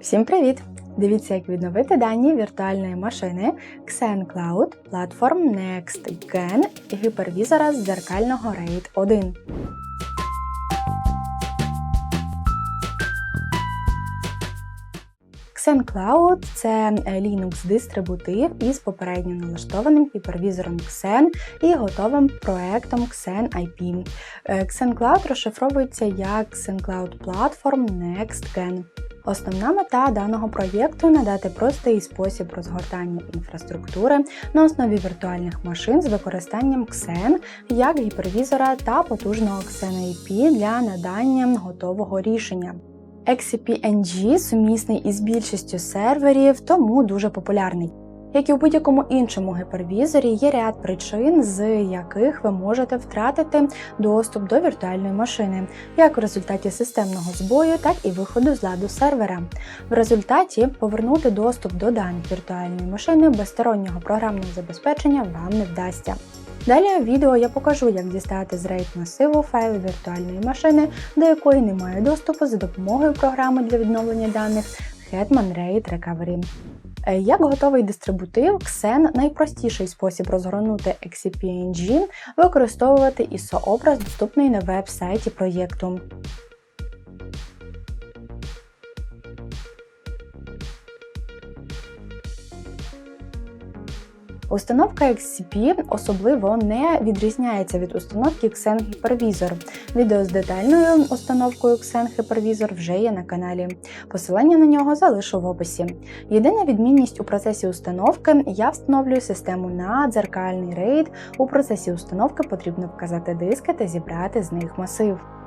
Всім привіт! Дивіться, як відновити дані віртуальної машини Xen Cloud Platform Next Gen гіпервізора з дзеркального RAID 1. Xen Cloud – це Linux дистрибутив із попередньо налаштованим гіпервізором Xen і готовим проектом Xen IP. Е, Xen Cloud розшифровується як Xen Cloud Platform Next Gen. Основна мета даного проєкту надати простий спосіб розгортання інфраструктури на основі віртуальних машин з використанням Xen як гіпервізора та потужного Xen IP для надання готового рішення. XCP-NG сумісний із більшістю серверів, тому дуже популярний. Як і у будь-якому іншому гіпервізорі, є ряд причин, з яких ви можете втратити доступ до віртуальної машини, як в результаті системного збою, так і виходу з ладу сервера. В результаті повернути доступ до даних віртуальної машини без стороннього програмного забезпечення вам не вдасться. Далі в відео я покажу, як дістати з RAID масиву файли віртуальної машини, до якої немає доступу за допомогою програми для відновлення даних Hetman RAID Recovery. Е, Як готовий дистрибутив, Xen найпростіший спосіб розгорнути XCP використовувати ISO-образ, доступний на веб-сайті проєкту. Установка XCP особливо не відрізняється від установки Xen Hypervisor. Відео з детальною установкою Xen Hypervisor вже є на каналі. Посилання на нього залишу в описі. Єдина відмінність у процесі установки я встановлюю систему на дзеркальний RAID. У процесі установки потрібно вказати диски та зібрати з них масив.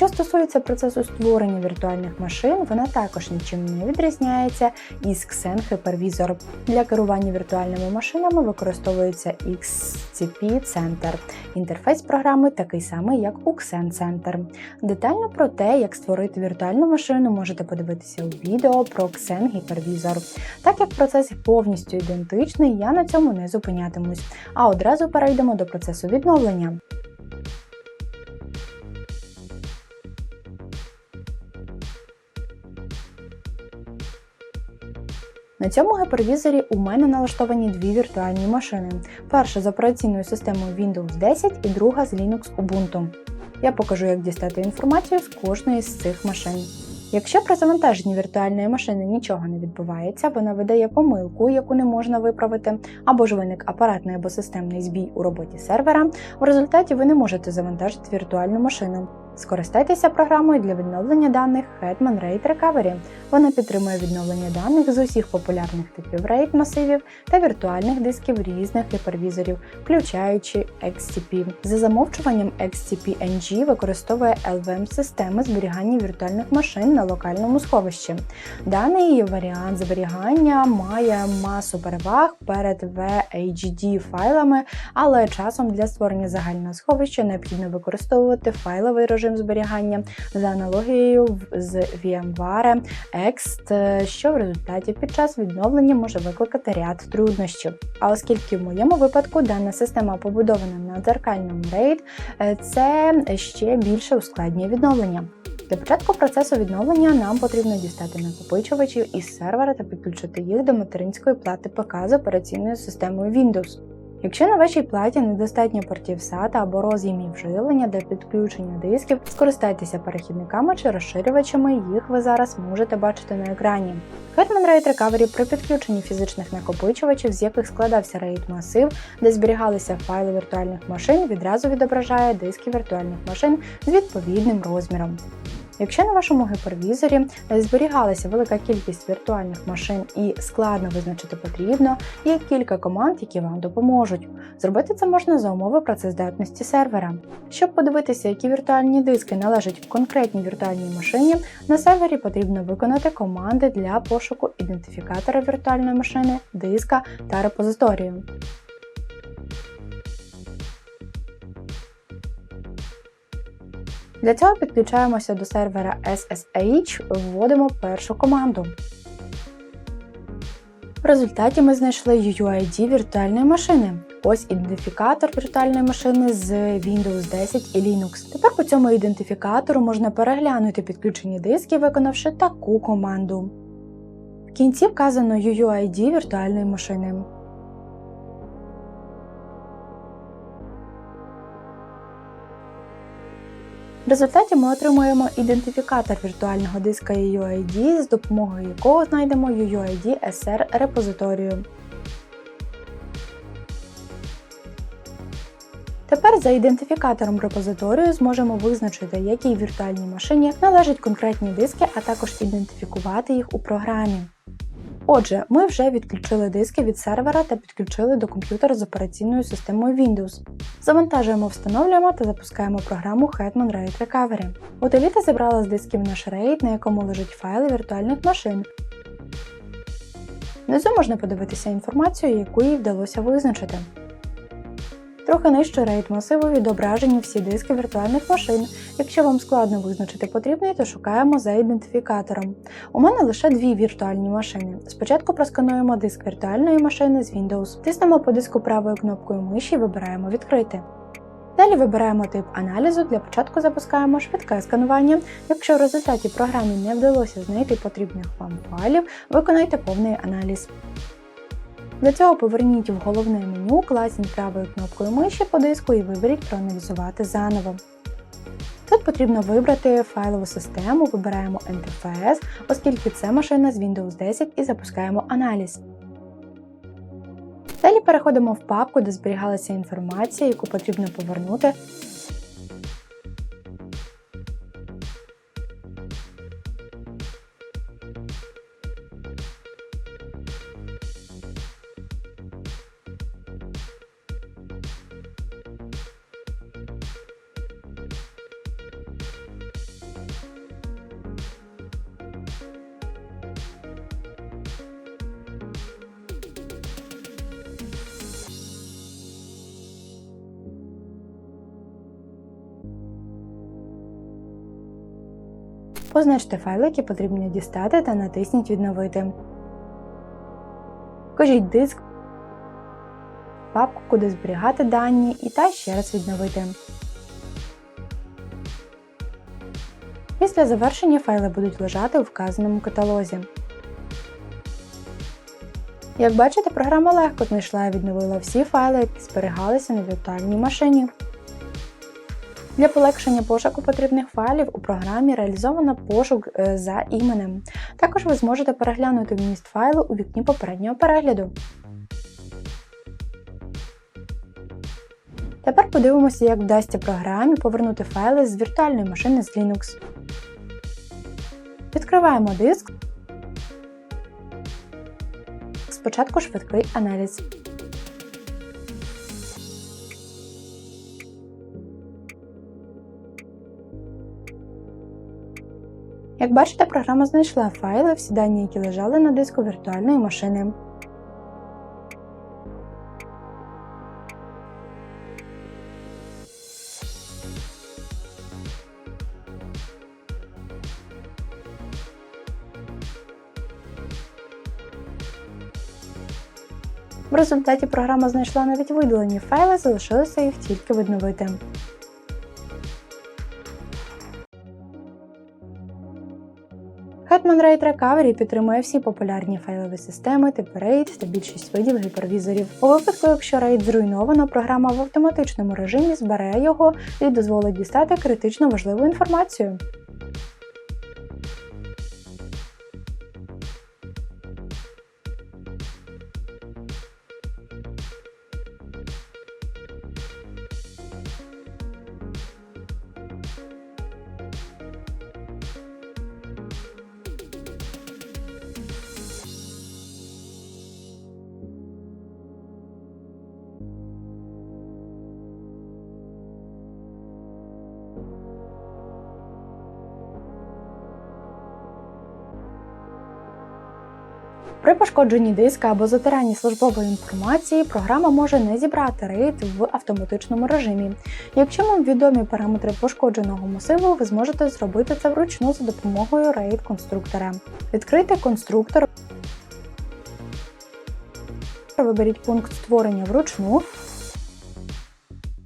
Що стосується процесу створення віртуальних машин, вона також нічим не відрізняється із Xen Hypervisor. Для керування віртуальними машинами використовується XCP Center. Інтерфейс програми такий самий, як у Xen Center. Детально про те, як створити віртуальну машину, можете подивитися у відео про Xen Hypervisor. Так як процес повністю ідентичний, я на цьому не зупинятимусь, а одразу перейдемо до процесу відновлення. На цьому гіпервізорі у мене налаштовані дві віртуальні машини. Перша з операційною системою Windows 10 і друга з Linux Ubuntu. Я покажу, як дістати інформацію з кожної з цих машин. Якщо при завантаженні віртуальної машини нічого не відбувається, вона видає помилку, яку не можна виправити, або ж виник апаратний або системний збій у роботі сервера, в результаті ви не можете завантажити віртуальну машину. Скористайтеся програмою для відновлення даних Hetman RAID Recovery. Вона підтримує відновлення даних з усіх популярних типів RAID масивів та віртуальних дисків різних гіпервізорів, включаючи XCP. За замовчуванням XCP-NG використовує LVM-системи зберігання віртуальних машин на локальному сховищі. Даний її варіант зберігання має масу переваг перед VHD файлами, але часом для створення загального сховища необхідно використовувати файловий режим зберігання за аналогією з VMware Ext, що в результаті під час відновлення може викликати ряд труднощів. А оскільки в моєму випадку дана система побудована на дзеркальному RAID, це ще більше ускладнює відновлення. Для початку процесу відновлення нам потрібно дістати накопичувачів із сервера та підключити їх до материнської плати ПК з операційною системою Windows. Якщо на вашій платі недостатньо портів SATA або роз'ємів живлення для підключення дисків, скористайтеся перехідниками чи розширювачами, їх ви зараз можете бачити на екрані. Hetman RAID Recovery при підключенні фізичних накопичувачів, з яких складався RAID масив, де зберігалися файли віртуальних машин, відразу відображає диски віртуальних машин з відповідним розміром. Якщо на вашому гіпервізорі зберігалася велика кількість віртуальних машин і складно визначити потрібно, є кілька команд, які вам допоможуть. Зробити це можна за умови працездатності сервера. Щоб подивитися, які віртуальні диски належать в конкретній віртуальній машині, на сервері потрібно виконати команди для пошуку ідентифікатора віртуальної машини, диска та репозиторію. Для цього підключаємося до сервера SSH, вводимо першу команду. В результаті ми знайшли UUID віртуальної машини. Ось ідентифікатор віртуальної машини з Windows 10 і Linux. Тепер по цьому ідентифікатору можна переглянути підключені диски, виконавши таку команду. В кінці вказано UUID віртуальної машини. В результаті ми отримуємо ідентифікатор віртуального диска UUID, з допомогою якого знайдемо UUID SR репозиторію. Тепер за ідентифікатором репозиторію зможемо визначити, якій віртуальній машині належать конкретні диски, а також ідентифікувати їх у програмі. Отже, ми вже відключили диски від сервера та підключили до комп'ютера з операційною системою Windows. Завантажуємо, встановлюємо та запускаємо програму Hetman RAID Recovery. Утиліта зібрала з дисків наш RAID, на якому лежать файли віртуальних машин. Внизу можна подивитися інформацію, яку їй вдалося визначити. Трохи нижче RAID масиву відображені всі диски віртуальних машин. Якщо вам складно визначити потрібний, то шукаємо за ідентифікатором. У мене лише дві віртуальні машини. Спочатку проскануємо диск віртуальної машини з Windows, тиснемо по диску правою кнопкою миші і вибираємо Відкрити. Далі вибираємо тип аналізу, для початку запускаємо швидке сканування. Якщо в результаті програмі не вдалося знайти потрібних вам файлів, виконайте повний аналіз. Для цього поверніть в головне меню, класніть правою кнопкою миші по диску і виберіть Проаналізувати заново. Тут потрібно вибрати файлову систему, вибираємо NTFS, оскільки це машина з Windows 10 і запускаємо аналіз. Далі переходимо в папку, де зберігалася інформація, яку потрібно повернути. Позначте файли, які потрібно дістати та натисніть Відновити. Вкажіть диск, папку, куди зберігати дані, і та ще раз відновити. Після завершення файли будуть лежати у вказаному каталозі. Як бачите, програма легко знайшла і відновила всі файли, які зберігалися на віртуальній машині. Для полегшення пошуку потрібних файлів у програмі реалізовано пошук е, за іменем. Також ви зможете переглянути вміст файлу у вікні попереднього перегляду. Тепер подивимося, як вдасться програмі повернути файли з віртуальної машини з Linux. Відкриваємо диск. Спочатку швидкий аналіз. Як бачите, програма знайшла файли, всі дані, які лежали на диску віртуальної машини. В результаті програма знайшла навіть видалені файли, залишилося їх тільки відновити. Hetman Recovery підтримує всі популярні файлові системи типу RAID та більшість видів гіпервізорів. У випадку, якщо RAID зруйновано, програма в автоматичному режимі збере його і дозволить дістати критично важливу інформацію. При пошкодженні диска або затиранні службової інформації програма може не зібрати рейд в автоматичному режимі. Якщо вам відомі параметри пошкодженого масиву, ви зможете зробити це вручну за допомогою RAID конструктора. Відкрити конструктор. виберіть пункт створення вручну.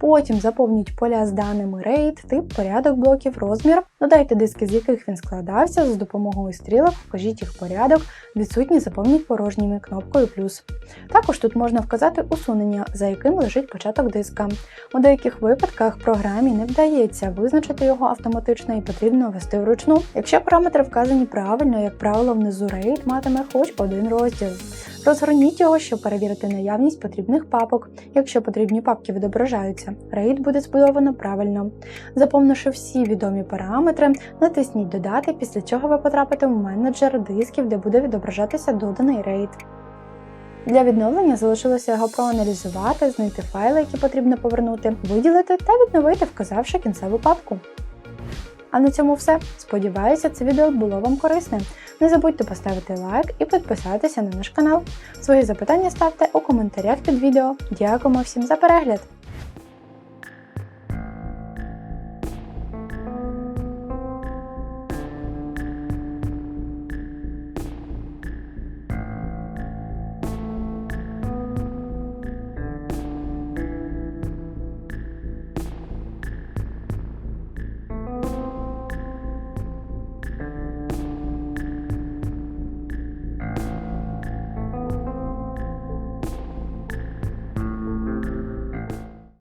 Потім заповніть поля з даними RAID, тип, порядок блоків, розмір, додайте диски, з яких він складався, за допомогою стрілок вкажіть їх порядок, відсутні заповніть порожніми кнопкою плюс. Також тут можна вказати усунення, за яким лежить початок диска. У деяких випадках програмі не вдається визначити його автоматично і потрібно ввести вручну. Якщо параметри вказані правильно, як правило, внизу RAID матиме хоч один розділ. Розгорніть його, щоб перевірити наявність потрібних папок. Якщо потрібні папки відображаються, RAID буде збудовано правильно. Заповнивши всі відомі параметри, натисніть Додати, після чого ви потрапите в менеджер дисків, де буде відображатися доданий RAID. Для відновлення залишилося його проаналізувати, знайти файли, які потрібно повернути, виділити та відновити, вказавши кінцеву папку. А на цьому все. Сподіваюся, це відео було вам корисним. Не забудьте поставити лайк і підписатися на наш канал. Свої запитання ставте у коментарях під відео. Дякуємо всім за перегляд!